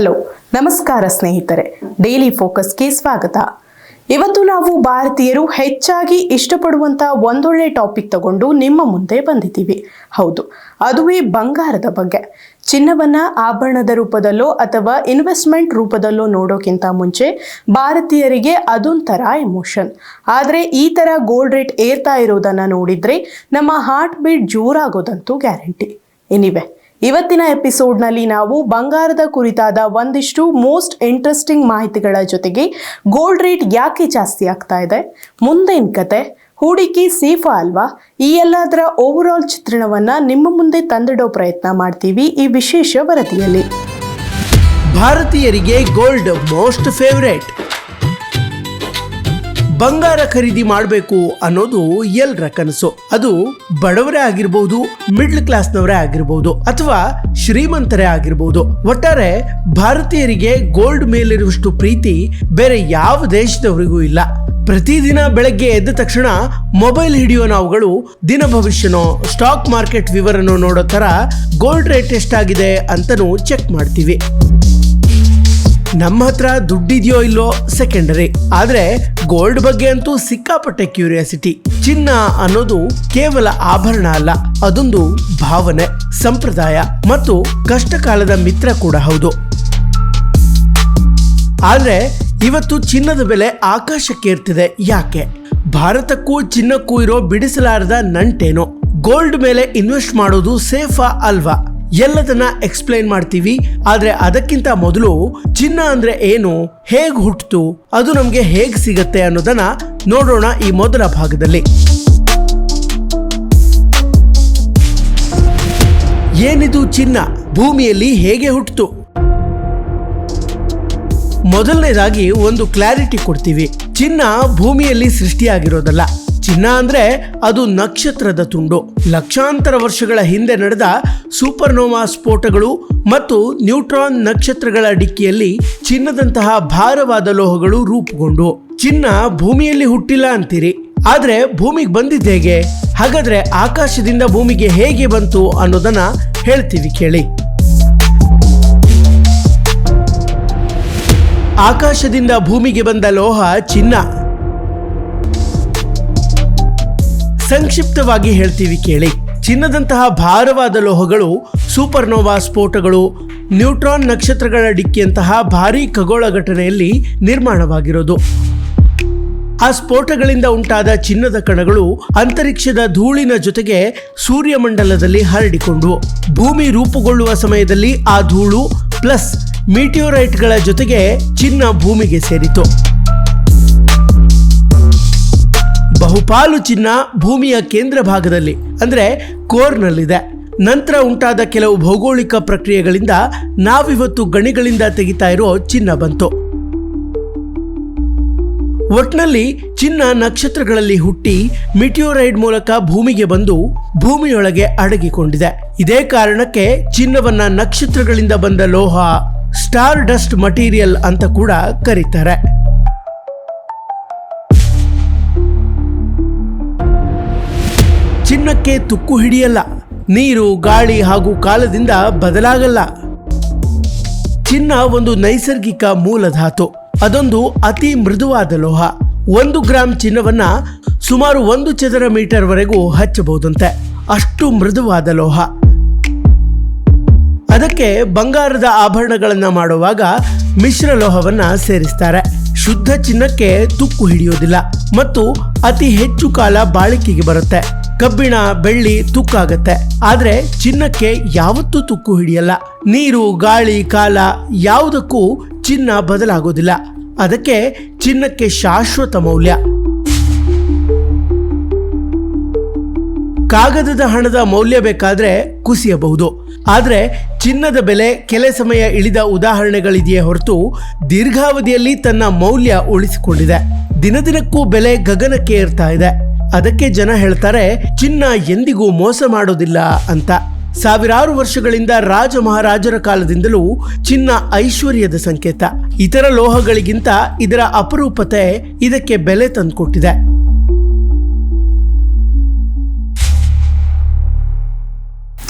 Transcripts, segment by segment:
Hello, ನಮಸ್ಕಾರ ಸ್ನೇಹಿತರೆ. Daily ಫೋಕಸ್ಗೆ ಸ್ವಾಗತ. ಇವತ್ತು ನಾವು ಭಾರತೀಯರು ಹೆಚ್ಚಾಗಿ ಇಷ್ಟಪಡುವಂಥ ಒಂದೊಳ್ಳೆ ಟಾಪಿಕ್ ತಗೊಂಡು ನಿಮ್ಮ ಮುಂದೆ ಬಂದಿದ್ದೀವಿ. ಹೌದು, ಅದುವೇ ಬಂಗಾರದ ಬಗ್ಗೆ. ಚಿನ್ನವನ್ನ ಆಭರಣದ ರೂಪದಲ್ಲೋ ಅಥವಾ ಇನ್ವೆಸ್ಟ್ಮೆಂಟ್ ರೂಪದಲ್ಲೋ ನೋಡೋಕ್ಕಿಂತ ಮುಂಚೆ ಭಾರತೀಯರಿಗೆ ಅದೊಂಥರ ಎಮೋಷನ್ ಆದರೆ ಈ ಥರ ಗೋಲ್ಡ್ ರೇಟ್ ಏರ್ತಾ ಇರೋದನ್ನ ನೋಡಿದರೆ ನಮ್ಮ ಹಾರ್ಟ್ ಬೀಟ್ ಜೋರಾಗೋದಂತೂ ಗ್ಯಾರಂಟಿ ಎನಿವೆ ಇವತ್ತಿನ ಎಪಿಸೋಡ್ನಲ್ಲಿ ನಾವು ಬಂಗಾರದ ಕುರಿತಾದ ಒಂದಿಷ್ಟು ಮೋಸ್ಟ್ ಇಂಟ್ರೆಸ್ಟಿಂಗ್ ಮಾಹಿತಿಗಳ ಜೊತೆಗೆ ಗೋಲ್ಡ್ ರೇಟ್ ಯಾಕೆ ಜಾಸ್ತಿ ಆಗ್ತಾ ಇದೆ, ಮುಂದಿನ ಕತೆ, ಹೂಡಿಕೆ ಸೇಫಾ ಅಲ್ವಾ, ಈ ಎಲ್ಲದರ ಓವರ್ ಆಲ್ ಚಿತ್ರಣವನ್ನು ನಿಮ್ಮ ಮುಂದೆ ತಂದಿಡೋ ಪ್ರಯತ್ನ ಮಾಡ್ತೀವಿ ಈ ವಿಶೇಷ ವರದಿಯಲ್ಲಿ. ಭಾರತೀಯರಿಗೆ ಗೋಲ್ಡ್ ಮೋಸ್ಟ್ ಫೇವರೇಟ್. ಬಂಗಾರ ಖರೀದಿ ಮಾಡಬೇಕು ಅನ್ನೋದು ಎಲ್ರ ಕನಸು. ಅದು ಬಡವರೇ ಆಗಿರ್ಬೋದು ಮಿಡ್ಲ್ ಕ್ಲಾಸ್ನವರೇ ಆಗಿರ್ಬೋದು, ಅಥವಾ ಶ್ರೀಮಂತರೇ ಆಗಿರ್ಬೋದು. ಒಟ್ಟಾರೆ ಭಾರತೀಯರಿಗೆ ಗೋಲ್ಡ್ ಮೇಲಿರುವಷ್ಟು ಪ್ರೀತಿ ಬೇರೆ ಯಾವ ದೇಶದವರಿಗೂ ಇಲ್ಲ. ಪ್ರತಿದಿನ ಬೆಳಗ್ಗೆ ಎದ್ದ ತಕ್ಷಣ ಮೊಬೈಲ್ ಹಿಡಿಯೋ ನಾವುಗಳು ದಿನ ಭವಿಷ್ಯನೋ ಸ್ಟಾಕ್ ಮಾರ್ಕೆಟ್ ವಿವರನೋ ನೋಡೋ ತರ ಗೋಲ್ಡ್ ರೇಟ್ ಎಷ್ಟಾಗಿದೆ ಅಂತನೂ ಚೆಕ್ ಮಾಡ್ತೀವಿ. ನಮ್ಮ ಹತ್ರ ದುಡ್ಡಿದೆಯೋ ಇಲ್ಲೋ ಸೆಕೆಂಡರಿ ಆದ್ರೆ ಗೋಲ್ಡ್ ಬಗ್ಗೆ ಅಂತೂ ಸಿಕ್ಕಾಪಟ್ಟೆ ಕ್ಯೂರಿಯಾಸಿಟಿ ಚಿನ್ನ ಅನ್ನೋದು ಕೇವಲ ಆಭರಣ ಅಲ್ಲ, ಅದೊಂದು ಭಾವನೆ, ಸಂಪ್ರದಾಯ ಮತ್ತು ಕಷ್ಟಕಾಲದ ಮಿತ್ರ ಕೂಡ ಹೌದು. ಆದ್ರೆ ಇವತ್ತು ಚಿನ್ನದ ಬೆಲೆ ಆಕಾಶಕ್ಕೇರ್ತಿದೆ ಯಾಕೆ? ಭಾರತಕ್ಕೂ ಚಿನ್ನಕ್ಕೂ ಇರೋ ಬಿಡಿಸಲಾರದ ನಂಟೇನೋ. ಗೋಲ್ಡ್ ಮೇಲೆ ಇನ್ವೆಸ್ಟ್ ಮಾಡೋದು ಸೇಫಾ ಅಲ್ವಾ? ಎಲ್ಲದನ್ನ ಎಕ್ಸ್ಪ್ಲೈನ್ ಮಾಡ್ತೀವಿ. ಆದ್ರೆ ಅದಕ್ಕಿಂತ ಮೊದಲು ಚಿನ್ನ ಅಂದ್ರೆ ಏನು, ಹೇಗ್ ಹುಟ್ಟಿತು ಅದು ನಮ್ಗೆ ಹೇಗ್ ಸಿಗತ್ತೆ ಅನ್ನೋದನ್ನ ನೋಡೋಣ ಈ ಮೊದಲ ಭಾಗದಲ್ಲಿ. ಏನಿದು ಚಿನ್ನ? ಭೂಮಿಯಲ್ಲಿ ಹೇಗೆ ಹುಟ್ಟಿತು ಮೊದಲನೇದಾಗಿ ಒಂದು ಕ್ಲಾರಿಟಿ ಕೊಡ್ತೀವಿ. ಚಿನ್ನ ಭೂಮಿಯಲ್ಲಿ ಸೃಷ್ಟಿಯಾಗಿರೋದಲ್ಲ. ಚಿನ್ನ ಅಂದ್ರೆ ಅದು ನಕ್ಷತ್ರದ ತುಂಡು. ಲಕ್ಷಾಂತರ ವರ್ಷಗಳ ಹಿಂದೆ ನಡೆದ ಸೂಪರ್ನೋವಾ ಸ್ಫೋಟಗಳು ಮತ್ತು ನ್ಯೂಟ್ರಾನ್ ನಕ್ಷತ್ರಗಳ ಡಿಕ್ಕಿಯಲ್ಲಿ ಚಿನ್ನದಂತಹ ಭಾರವಾದ ಲೋಹಗಳು ರೂಪುಗೊಂಡು. ಚಿನ್ನ ಭೂಮಿಯಲ್ಲಿ ಹುಟ್ಟಿಲ್ಲ ಅಂತೀರಿ. ಆದ್ರೆ ಭೂಮಿಗೆ ಬಂದಿದ್ದ ಹೇಗೆ? ಹಾಗಾದ್ರೆ ಆಕಾಶದಿಂದ ಭೂಮಿಗೆ ಹೇಗೆ ಬಂತು ಅನ್ನೋದನ್ನ ಹೇಳ್ತೀವಿ ಕೇಳಿ. ಆಕಾಶದಿಂದ ಭೂಮಿಗೆ ಬಂದ ಲೋಹ ಚಿನ್ನ. ಸಂಕ್ಷಿಪ್ತವಾಗಿ ಹೇಳ್ತೀವಿ ಕೇಳಿ. ಚಿನ್ನದಂತಹ ಭಾರವಾದ ಲೋಹಗಳು, ಸೂಪರ್ನೋವಾ ಸ್ಫೋಟಗಳು, ನ್ಯೂಟ್ರಾನ್ ನಕ್ಷತ್ರಗಳ ಡಿಕ್ಕಿಯಂತಹ ಭಾರೀ ಖಗೋಳ ಘಟನೆಯಲ್ಲಿ ನಿರ್ಮಾಣವಾಗಿರೋದು. ಆ ಸ್ಫೋಟಗಳಿಂದ ಉಂಟಾದ ಚಿನ್ನದ ಕಣಗಳು ಅಂತರಿಕ್ಷದ ಧೂಳಿನ ಜೊತೆಗೆ ಸೂರ್ಯಮಂಡಲದಲ್ಲಿ ಹರಡಿಕೊಂಡವು. ಭೂಮಿ ರೂಪುಗೊಳ್ಳುವ ಸಮಯದಲ್ಲಿ ಆ ಧೂಳು ಪ್ಲಸ್ ಮೀಟಿಯೋರೈಟ್ಗಳ ಜೊತೆಗೆ ಚಿನ್ನ ಭೂಮಿಗೆ ಸೇರಿತು ಬಹುಪಾಲು ಚಿನ್ನ ಭೂಮಿಯ ಕೇಂದ್ರ ಭಾಗದಲ್ಲಿ, ಅಂದ್ರೆ ಕೋರ್ನಲ್ಲಿದೆ. ನಂತರ ಉಂಟಾದ ಕೆಲವು ಭೌಗೋಳಿಕ ಪ್ರಕ್ರಿಯೆಗಳಿಂದ ನಾವಿವತ್ತು ಗಣಿಗಳಿಂದ ತೆಗಿತಾ ಇರೋ ಚಿನ್ನ ಬಂತು. ಒಟ್ನಲ್ಲಿ ಚಿನ್ನ ನಕ್ಷತ್ರಗಳಲ್ಲಿ ಹುಟ್ಟಿ ಮಿಟಿಯೋರೈಡ್ ಮೂಲಕ ಭೂಮಿಗೆ ಬಂದು ಭೂಮಿಯೊಳಗೆ ಅಡಗಿಕೊಂಡಿದೆ. ಇದೇ ಕಾರಣಕ್ಕೆ ಚಿನ್ನವನ್ನ ನಕ್ಷತ್ರಗಳಿಂದ ಬಂದ ಲೋಹ ಸ್ಟಾರ್ ಡಸ್ಟ್ ಮಟೀರಿಯಲ್ ಅಂತ ಕೂಡ ಕರೀತಾರೆ. ಚಿನ್ನಕ್ಕೆ ತುಕ್ಕು ಹಿಡಿಯಲ್ಲ, ನೀರು ಗಾಳಿ ಹಾಗೂ ಕಾಲದಿಂದ ಬದಲಾಗಲ್ಲ. ಚಿನ್ನ ಒಂದು ನೈಸರ್ಗಿಕ ಮೂಲಧಾತು, ಅದೊಂದು ಅತಿ ಮೃದುವಾದ ಲೋಹ. ಒಂದು ಗ್ರಾಂ ಚಿನ್ನವನ್ನ ಸುಮಾರು ಒಂದು ಚದರ ಮೀಟರ್ ವರೆಗೂ ಹಚ್ಚಬಹುದಂತೆ, ಅಷ್ಟು ಮೃದುವಾದ ಲೋಹ. ಅದಕ್ಕೆ ಬಂಗಾರದ ಆಭರಣಗಳನ್ನ ಮಾಡುವಾಗ ಮಿಶ್ರ ಲೋಹವನ್ನ ಸೇರಿಸ್ತಾರೆ. ಶುದ್ಧ ಚಿನ್ನಕ್ಕೆ ತುಕ್ಕು ಹಿಡಿಯೋದಿಲ್ಲ, ಮತ್ತು ಅತಿ ಹೆಚ್ಚು ಕಾಲ ಬಾಳಿಕೆಗೆ ಬರುತ್ತೆ. ಕಬ್ಬಿಣ, ಬೆಳ್ಳಿ ತುಕ್ಕಾಗತ್ತೆ. ಆದ್ರೆ ಚಿನ್ನಕ್ಕೆ ಯಾವತ್ತೂ ತುಕ್ಕು ಹಿಡಿಯಲ್ಲ. ನೀರು, ಗಾಳಿ, ಕಾಲ ಯಾವುದಕ್ಕೂ ಚಿನ್ನ ಬದಲಾಗೋದಿಲ್ಲ. ಅದಕ್ಕೆ ಚಿನ್ನಕ್ಕೆ ಶಾಶ್ವತ ಮೌಲ್ಯ. ಕಾಗದದ ಹಣದ ಮೌಲ್ಯ ಬೇಕಾದ್ರೆ ಕುಸಿಯಬಹುದು. ಆದ್ರೆ ಚಿನ್ನದ ಬೆಲೆ ಕೆಲ ಸಮಯ ಇಳಿದ ಉದಾಹರಣೆಗಳಿದೆಯೇ ಹೊರತು ದೀರ್ಘಾವಧಿಯಲ್ಲಿ ತನ್ನ ಮೌಲ್ಯ ಉಳಿಸಿಕೊಂಡಿದೆ. ದಿನದಿನಕ್ಕೂ ಬೆಲೆ ಗಗನಕ್ಕೆ ಏರ್ತಾ ಇದೆ. ಅದಕ್ಕೆ ಜನ ಹೇಳ್ತಾರೆ, ಚಿನ್ನ ಎಂದಿಗೂ ಮೋಸ ಮಾಡೋದಿಲ್ಲ ಅಂತ. ಸಾವಿರಾರು ವರ್ಷಗಳಿಂದ ರಾಜ ಮಹಾರಾಜರ ಕಾಲದಿಂದಲೂ ಚಿನ್ನ ಐಶ್ವರ್ಯದ ಸಂಕೇತ. ಇತರ ಲೋಹಗಳಿಗಿಂತ ಇದರ ಅಪರೂಪತೆ ಇದಕ್ಕೆ ಬೆಲೆ ತಂದುಕೊಟ್ಟಿದೆ.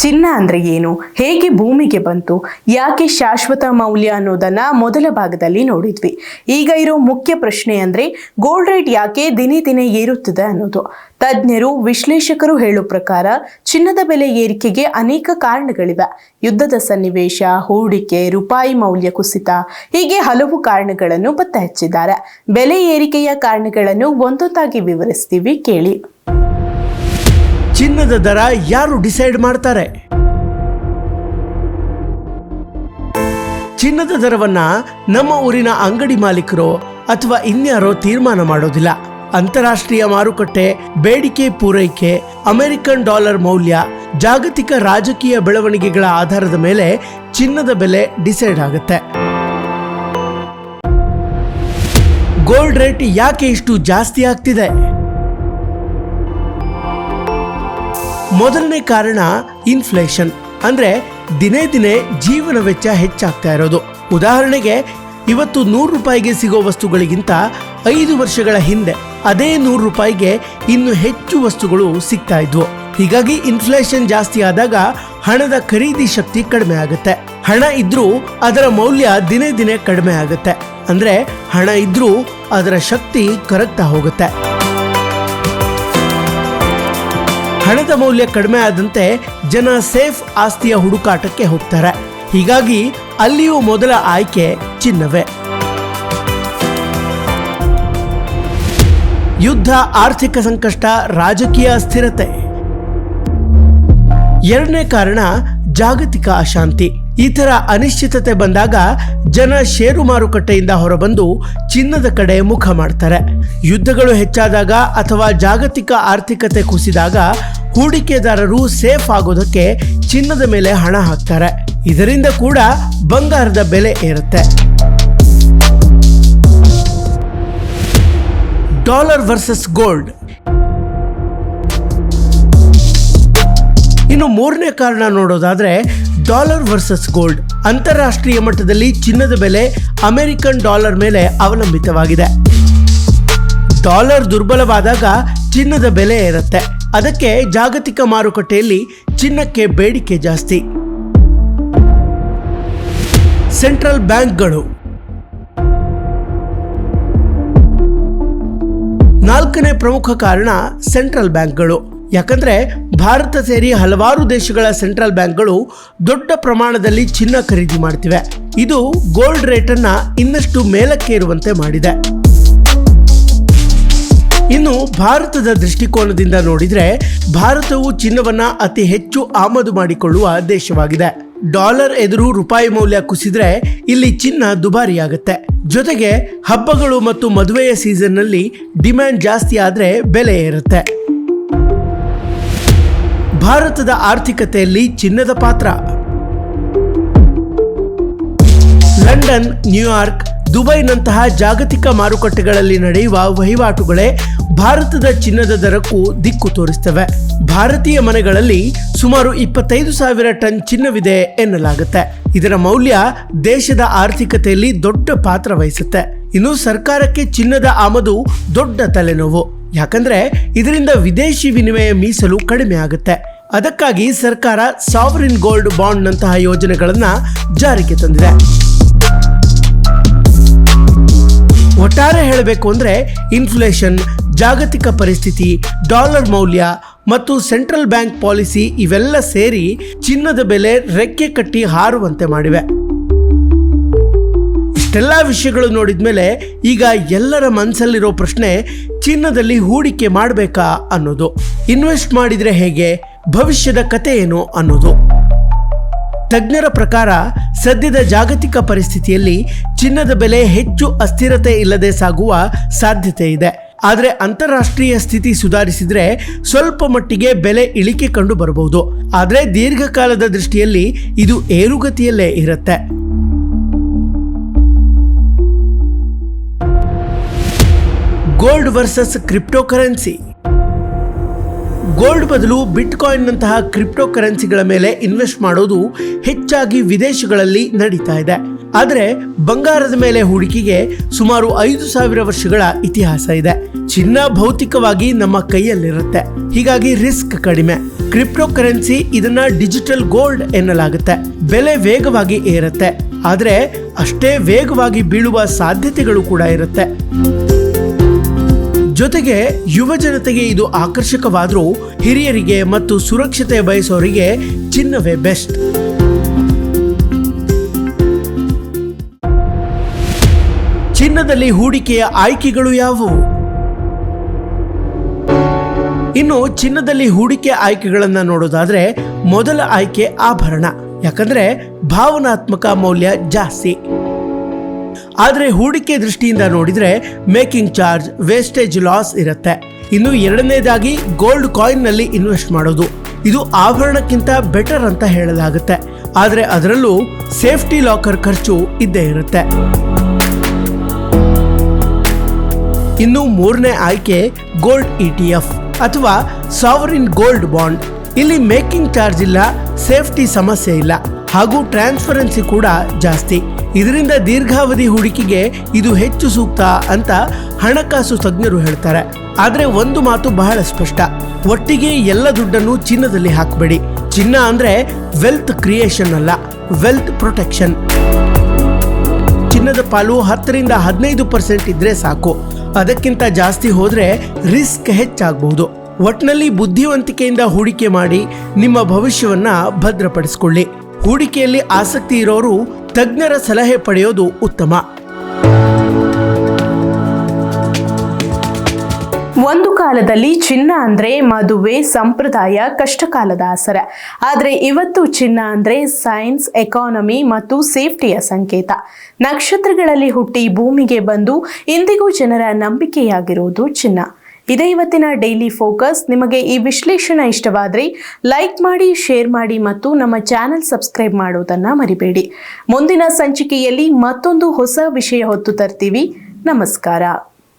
ಚಿನ್ನ ಅಂದ್ರೆ ಏನು? ಹೇಗೆ ಭೂಮಿಗೆ ಬಂತು? ಯಾಕೆ ಶಾಶ್ವತ ಮೌಲ್ಯ ಅನ್ನೋದನ್ನ ಮೊದಲ ಭಾಗದಲ್ಲಿ ನೋಡಿದ್ವಿ. ಈಗ ಇರೋ ಮುಖ್ಯ ಪ್ರಶ್ನೆ ಅಂದ್ರೆ ಗೋಲ್ಡ್ ರೇಟ್ ಯಾಕೆ ದಿನೇ ದಿನೇ ಏರುತ್ತಿದೆ ಅನ್ನೋದು. ತಜ್ಞರು, ವಿಶ್ಲೇಷಕರು ಹೇಳೋ ಪ್ರಕಾರ ಚಿನ್ನದ ಬೆಲೆ ಏರಿಕೆಗೆ ಅನೇಕ ಕಾರಣಗಳಿವೆ. ಯುದ್ಧದ ಸನ್ನಿವೇಶ, ಹೂಡಿಕೆ, ರೂಪಾಯಿ ಮೌಲ್ಯ ಕುಸಿತ, ಹೀಗೆ ಹಲವು ಕಾರಣಗಳನ್ನು ಪತ್ತೆ ಹಚ್ಚಿದ್ದಾರೆ ಬೆಲೆ ಏರಿಕೆಯ ಕಾರಣಗಳನ್ನು ಒಂದೊಂದಾಗಿ ವಿವರಿಸ್ತೀವಿ, ಕೇಳಿ. ಚಿನ್ನದ ದರ ಯಾರು ಡಿಸೈಡ್ ಮಾಡ್ತಾರೆ? ಚಿನ್ನದ ದರವನ್ನ ನಮ್ಮ ಊರಿನ ಅಂಗಡಿ ಮಾಲೀಕರು ಅಥವಾ ಇನ್ಯಾರೋ ತೀರ್ಮಾನ ಮಾಡೋದಿಲ್ಲ. ಅಂತಾರಾಷ್ಟ್ರೀಯ ಮಾರುಕಟ್ಟೆ, ಬೇಡಿಕೆ ಪೂರೈಕೆ, ಅಮೆರಿಕನ್ ಡಾಲರ್ ಮೌಲ್ಯ, ಜಾಗತಿಕ ರಾಜಕೀಯ ಬೆಳವಣಿಗೆಗಳ ಆಧಾರದ ಮೇಲೆ ಚಿನ್ನದ ಬೆಲೆ ಡಿಸೈಡ್ ಆಗುತ್ತೆ. ಗೋಲ್ಡ್ ರೇಟ್ ಯಾಕೆ ಇಷ್ಟು ಜಾಸ್ತಿ ಆಗ್ತಿದೆ? ಮೊದಲನೇ ಕಾರಣ ಇನ್ಫ್ಲೇಷನ್ ಅಂದ್ರೆ ದಿನೇ ದಿನೇ ಜೀವನ ವೆಚ್ಚ ಹೆಚ್ಚಾಗ್ತಾ ಇರೋದು. ಉದಾಹರಣೆಗೆ, ಇವತ್ತು ನೂರು ರೂಪಾಯಿಗೆ ಸಿಗೋ ವಸ್ತುಗಳಿಗಿಂತ ಐದು ವರ್ಷಗಳ ಹಿಂದೆ ಅದೇ ನೂರು ರೂಪಾಯಿಗೆ ಇನ್ನು ಹೆಚ್ಚು ವಸ್ತುಗಳು ಸಿಗ್ತಾ ಇದ್ವು. ಹೀಗಾಗಿ ಇನ್ಫ್ಲೇಷನ್ ಜಾಸ್ತಿ ಆದಾಗ ಹಣದ ಖರೀದಿ ಶಕ್ತಿ ಕಡಿಮೆ ಆಗುತ್ತೆ. ಹಣ ಇದ್ರೂ ಅದರ ಮೌಲ್ಯ ದಿನೇ ದಿನೇ ಕಡಿಮೆ ಆಗುತ್ತೆ. ಅಂದ್ರೆ ಹಣ ಇದ್ರೂ ಅದರ ಶಕ್ತಿ ಕರಗ್ತಾ ಹೋಗುತ್ತೆ. ಹಣದ ಮೌಲ್ಯ ಕಡಿಮೆ ಆದಂತೆ ಜನ ಸೇಫ್ ಆಸ್ತಿಯ ಹುಡುಕಾಟಕ್ಕೆ ಹೋಗ್ತಾರೆ. ಹೀಗಾಗಿ ಅಲ್ಲಿಯೂ ಮೊದಲ ಆಯ್ಕೆ ಚಿನ್ನವೇ. ಯುದ್ಧ ಆರ್ಥಿಕ ಸಂಕಷ್ಟ ರಾಜಕೀಯ ಅಸ್ಥಿರತೆ ಎರಡನೇ ಕಾರಣ ಜಾಗತಿಕ ಅಶಾಂತಿ. ಈ ತರ ಅನಿಶ್ಚಿತತೆ ಬಂದಾಗ ಜನ ಷೇರು ಮಾರುಕಟ್ಟೆಯಿಂದ ಹೊರಬಂದು ಚಿನ್ನದ ಕಡೆ ಮುಖ ಮಾಡ್ತಾರೆ. ಯುದ್ಧಗಳು ಹೆಚ್ಚಾದಾಗ ಅಥವಾ ಜಾಗತಿಕ ಆರ್ಥಿಕತೆ ಕುಸಿದಾಗ ಹೂಡಿಕೆದಾರರು ಸೇಫ್ ಆಗೋದಕ್ಕೆ ಚಿನ್ನದ ಮೇಲೆ ಹಣ ಹಾಕ್ತಾರೆ. ಇದರಿಂದ ಕೂಡ ಬಂಗಾರದ ಬೆಲೆ ಏರುತ್ತೆ. Dollar versus gold. ಇನ್ನು ಮೂರನೇ ಕಾರಣ ನೋಡೋದಾದ್ರೆ ಡಾಲರ್ ವರ್ಸಸ್ ಗೋಲ್ಡ್ ಅಂತಾರಾಷ್ಟ್ರೀಯ ಮಟ್ಟದಲ್ಲಿ ಚಿನ್ನದ ಬೆಲೆ ಅಮೆರಿಕನ್ ಡಾಲರ್ ಮೇಲೆ ಅವಲಂಬಿತವಾಗಿದೆ. ಡಾಲರ್ ದುರ್ಬಲವಾದಾಗ ಚಿನ್ನದ ಬೆಲೆ ಇರುತ್ತೆ ಅದಕ್ಕೆ ಜಾಗತಿಕ ಮಾರುಕಟ್ಟೆಯಲ್ಲಿ ಚಿನ್ನಕ್ಕೆ ಬೇಡಿಕೆ ಜಾಸ್ತಿ. ಸೆಂಟ್ರಲ್ ಬ್ಯಾಂಕ್ಗಳು ನಾಲ್ಕನೇ ಪ್ರಮುಖ ಕಾರಣ ಸೆಂಟ್ರಲ್ ಬ್ಯಾಂಕ್ಗಳು. ಯಾಕಂದ್ರೆ ಭಾರತ ಸೇರಿ ಹಲವಾರು ದೇಶಗಳ ಸೆಂಟ್ರಲ್ ಬ್ಯಾಂಕ್ಗಳು ದೊಡ್ಡ ಪ್ರಮಾಣದಲ್ಲಿ ಚಿನ್ನ ಖರೀದಿ ಮಾಡ್ತಿವೆ. ಇದು ಗೋಲ್ಡ್ ರೇಟ್ ಅನ್ನ ಇನ್ನಷ್ಟು ಮೇಲಕ್ಕೆ ಇರುವಂತೆ ಮಾಡಿದೆ. ಇನ್ನು ಭಾರತದ ದೃಷ್ಟಿಕೋನದಿಂದ ನೋಡಿದರೆ ಭಾರತವು ಚಿನ್ನವನ್ನ ಅತಿ ಹೆಚ್ಚು ಆಮದು ಮಾಡಿಕೊಳ್ಳುವ ದೇಶವಾಗಿದೆ. ಡಾಲರ್ ಎದುರು ರೂಪಾಯಿ ಮೌಲ್ಯ ಕುಸಿದ್ರೆ ಇಲ್ಲಿ ಚಿನ್ನ ದುಬಾರಿಯಾಗುತ್ತೆ. ಜೊತೆಗೆ ಹಬ್ಬಗಳು ಮತ್ತು ಮದುವೆಯ ಸೀಸನ್ನಲ್ಲಿ ಡಿಮ್ಯಾಂಡ್ ಜಾಸ್ತಿ ಆದ್ರೆ ಬೆಲೆ ಏರುತ್ತೆ. ಭಾರತದ ಆರ್ಥಿಕತೆಯಲ್ಲಿ ಚಿನ್ನದ ಪಾತ್ರ. ಲಂಡನ್, ನ್ಯೂಯಾರ್ಕ್, ದುಬೈನಂತಹ ಜಾಗತಿಕ ಮಾರುಕಟ್ಟೆಗಳಲ್ಲಿ ನಡೆಯುವ ವಹಿವಾಟುಗಳೇ ಭಾರತದ ಚಿನ್ನದ ದರಕ್ಕೂ ದಿಕ್ಕು ತೋರಿಸ್ತವೆ. ಭಾರತೀಯ ಮನೆಗಳಲ್ಲಿ ಸುಮಾರು ಇಪ್ಪತ್ತೈದು ಸಾವಿರ ಟನ್ ಚಿನ್ನವಿದೆ ಎನ್ನಲಾಗುತ್ತೆ. ಇದರ ಮೌಲ್ಯ ದೇಶದ ಆರ್ಥಿಕತೆಯಲ್ಲಿ ದೊಡ್ಡ ಪಾತ್ರ ವಹಿಸುತ್ತೆ. ಇನ್ನು ಸರ್ಕಾರಕ್ಕೆ ಚಿನ್ನದ ಆಮದು ದೊಡ್ಡ ತಲೆನೋವು. ಯಾಕಂದ್ರೆ ಇದರಿಂದ ವಿದೇಶಿ ವಿನಿಮಯ ಮೀಸಲು ಕಡಿಮೆ ಆಗುತ್ತೆ. ಅದಕ್ಕಾಗಿ ಸರ್ಕಾರ ಸಾವರಿನ್ ಗೋಲ್ಡ್ ಬಾಂಡ್ ನಂತಹ ಯೋಜನೆಗಳನ್ನ ಜಾರಿಗೆ ತಂದಿದೆ. ಒಟ್ಟಾರೆ ಹೇಳಬೇಕು ಅಂದ್ರೆ ಇನ್ಫ್ಲೇಷನ್, ಜಾಗತಿಕ ಪರಿಸ್ಥಿತಿ, ಡಾಲರ್ ಮೌಲ್ಯ ಮತ್ತು ಸೆಂಟ್ರಲ್ ಬ್ಯಾಂಕ್ ಪಾಲಿಸಿ ಇವೆಲ್ಲ ಸೇರಿ ಚಿನ್ನದ ಬೆಲೆ ರೆಕ್ಕೆ ಕಟ್ಟಿ ಹಾರುವಂತೆ ಮಾಡಿವೆ. ಇಷ್ಟೆಲ್ಲ ವಿಷಯಗಳು ನೋಡಿದ ಮೇಲೆ ಈಗ ಎಲ್ಲರ ಮನಸ್ಸಲ್ಲಿರೋ ಪ್ರಶ್ನೆ ಚಿನ್ನದಲ್ಲಿ ಹೂಡಿಕೆ ಮಾಡಬೇಕಾ ಅನ್ನೋದು. ಇನ್ವೆಸ್ಟ್ ಮಾಡಿದ್ರೆ ಹೇಗೆ? ಭವಿಷ್ಯದ ಕತೆ ಏನು ಅನ್ನೋದು. ತಜ್ಞರ ಪ್ರಕಾರ, ಸದ್ಯದ ಜಾಗತಿಕ ಪರಿಸ್ಥಿತಿಯಲ್ಲಿ ಚಿನ್ನದ ಬೆಲೆ ಹೆಚ್ಚು ಅಸ್ಥಿರತೆ ಇಲ್ಲದೆ ಸಾಗುವ ಸಾಧ್ಯತೆ ಇದೆ. ಆದರೆ ಅಂತಾರಾಷ್ಟ್ರೀಯ ಸ್ಥಿತಿ ಸುಧಾರಿಸಿದ್ರೆ ಸ್ವಲ್ಪ ಮಟ್ಟಿಗೆ ಬೆಲೆ ಇಳಿಕೆ ಕಂಡು ಬರಬಹುದು. ಆದರೆ ದೀರ್ಘಕಾಲದ ದೃಷ್ಟಿಯಲ್ಲಿ ಇದು ಏರುಗತಿಯಲ್ಲೇ ಇರುತ್ತೆ. Gold versus crypto currency gold ಬದಲು ಬಿಟ್ಕಾಯಿನ್ ನಂತಹ ಕ್ರಿಪ್ಟೋ ಕರೆನ್ಸಿಗಳ ಮೇಲೆ ಇನ್ವೆಸ್ಟ್ ಮಾಡೋದು ಹೆಚ್ಚಾಗಿ ವಿದೇಶಗಳಲ್ಲಿ ನಡೀತಾ ಇದೆ. ಆದರೆ ಬಂಗಾರದ ಮೇಲೆ ಹೂಡಿಕೆಗೆ ಸುಮಾರು ಐದು ಸಾವಿರ ವರ್ಷಗಳ ಇತಿಹಾಸ ಇದೆ. ಚಿನ್ನ ಭೌತಿಕವಾಗಿ ನಮ್ಮ ಕೈಯಲ್ಲಿರುತ್ತೆ. ಹೀಗಾಗಿ ರಿಸ್ಕ್ ಕಡಿಮೆ. ಕ್ರಿಪ್ಟೋ ಕರೆನ್ಸಿ ಇದನ್ನ ಡಿಜಿಟಲ್ ಗೋಲ್ಡ್ ಎನ್ನಲಾಗುತ್ತೆ. ಬೆಲೆ ವೇಗವಾಗಿ ಏರುತ್ತೆ. ಆದರೆ ಅಷ್ಟೇ ವೇಗವಾಗಿ ಬೀಳುವ ಸಾಧ್ಯತೆಗಳು ಕೂಡ ಇರುತ್ತೆ. ಜೊತೆಗೆ ಯುವ ಜನತೆಗೆ ಇದು ಆಕರ್ಷಕವಾದರೂ ಹಿರಿಯರಿಗೆ ಮತ್ತು ಸುರಕ್ಷತೆ ಬಯಸೋರಿಗೆ ಚಿನ್ನವೇ ಬೆಸ್ಟ್. ಚಿನ್ನದಲ್ಲಿ ಹೂಡಿಕೆಯ ಆಯ್ಕೆಗಳು ಯಾವುವು? ಇನ್ನು ಚಿನ್ನದಲ್ಲಿ ಹೂಡಿಕೆ ಆಯ್ಕೆಗಳನ್ನು ನೋಡೋದಾದ್ರೆ ಮೊದಲ ಆಯ್ಕೆ ಆಭರಣ, ಯಾಕಂದ್ರೆ ಭಾವನಾತ್ಮಕ ಮೌಲ್ಯ ಜಾಸ್ತಿ. ಆದರೆ ಹೂಡಿಕೆ ದೃಷ್ಟಿಯಿಂದ ನೋಡಿದ್ರೆ ಮೇಕಿಂಗ್ ಚಾರ್ಜ್ ವೇಸ್ಟೇಜ್ ಲಾಸ್ ಇರುತ್ತೆ. ಇನ್ನು ಎರಡನೇದಾಗಿ ಗೋಲ್ಡ್ ಕಾಯಿನ್ನಲ್ಲಿ ಇನ್ವೆಸ್ಟ್ ಮಾಡೋದು. ಇದು ಆಭರಣಕ್ಕಿಂತ ಬೆಟರ್ ಅಂತ ಹೇಳಲಾಗುತ್ತೆ. ಆದರೆ ಅದರಲ್ಲೂ ಸೇಫ್ಟಿ ಲಾಕರ್ ಖರ್ಚು ಇದ್ದೇ ಇರುತ್ತೆ. ಇನ್ನು ಮೂರನೇ ಆಯ್ಕೆ ಗೋಲ್ಡ್ ಇ ಟಿ ಎಫ್ ಅಥವಾ ಸಾವರಿನ್ ಗೋಲ್ಡ್ ಬಾಂಡ್. ಇಲ್ಲಿ ಮೇಕಿಂಗ್ ಚಾರ್ಜ್ ಇಲ್ಲ, ಸೇಫ್ಟಿ ಸಮಸ್ಯೆ ಇಲ್ಲ. ಹಾಗೂ ಟ್ರಾನ್ಸ್ಪರೆನ್ಸಿ ಕೂಡ ಜಾಸ್ತಿ. ಇದರಿಂದ ದೀರ್ಘಾವಧಿ ಹೂಡಿಕೆಗೆ ಇದು ಹೆಚ್ಚು ಸೂಕ್ತ ಅಂತ ಹಣಕಾಸು ತಜ್ಞರು ಹೇಳ್ತಾರೆ. ಆದರೆ ಒಂದು ಮಾತು ಬಹಳ ಸ್ಪಷ್ಟ. ಒಟ್ಟಿಗೆ ಎಲ್ಲ ದುಡ್ಡನ್ನು ಚಿನ್ನದಲ್ಲಿ ಹಾಕಬೇಡಿ. ಚಿನ್ನ ಅಂದ್ರೆ ವೆಲ್ತ್ ಕ್ರಿಯೇಷನ್ ಅಲ್ಲ ವೆಲ್ತ್ ಪ್ರೊಟೆಕ್ಷನ್ ಚಿನ್ನದ ಪಾಲು ಹತ್ತರಿಂದ ಹದಿನೈದು ಪರ್ಸೆಂಟ್ ಇದ್ರೆ ಸಾಕು. ಅದಕ್ಕಿಂತ ಜಾಸ್ತಿ ಹೋದ್ರೆ ರಿಸ್ಕ್ ಹೆಚ್ಚಾಗಬಹುದು ಒಟ್ನಲ್ಲಿ ಬುದ್ಧಿವಂತಿಕೆಯಿಂದ ಹೂಡಿಕೆ ಮಾಡಿ ನಿಮ್ಮ ಭವಿಷ್ಯವನ್ನ ಭದ್ರಪಡಿಸಿಕೊಳ್ಳಿ. ಹೂಡಿಕೆಯಲ್ಲಿ ಆಸಕ್ತಿ ಇರೋರು ತಜ್ಞರ ಸಲಹೆ ಪಡೆಯೋದು ಉತ್ತಮ. ಒಂದು ಕಾಲದಲ್ಲಿ ಚಿನ್ನ ಅಂದ್ರೆ ಮದುವೆ, ಸಂಪ್ರದಾಯ, ಕಷ್ಟಕಾಲದ ಆಸರ. ಆದರೆ ಇವತ್ತು ಚಿನ್ನ ಅಂದ್ರೆ ಸೈನ್ಸ್, ಎಕಾನಮಿ ಮತ್ತು ಸೇಫ್ಟಿಯ ಸಂಕೇತ. ನಕ್ಷತ್ರಗಳಲ್ಲಿ ಹುಟ್ಟಿ ಭೂಮಿಗೆ ಬಂದು ಇಂದಿಗೂ ಜನರ ನಂಬಿಕೆಯಾಗಿರುವುದು ಚಿನ್ನ. ಇದೇ ಇವತ್ತಿನ ಡೈಲಿ ಫೋಕಸ್ ನಿಮಗೆ ಈ ವಿಶ್ಲೇಷಣೆ ಇಷ್ಟವಾದರೆ ಲೈಕ್ ಮಾಡಿ ಶೇರ್ ಮಾಡಿ ಮತ್ತು ನಮ್ಮ ಚಾನೆಲ್ ಸಬ್ಸ್ಕ್ರೈಬ್ ಮಾಡೋದನ್ನ ಮರಿಬೇಡಿ. ಮುಂದಿನ ಸಂಚಿಕೆಯಲ್ಲಿ ಮತ್ತೊಂದು ಹೊಸ ವಿಷಯ ಹೊತ್ತು ತರ್ತೀವಿ. ನಮಸ್ಕಾರ.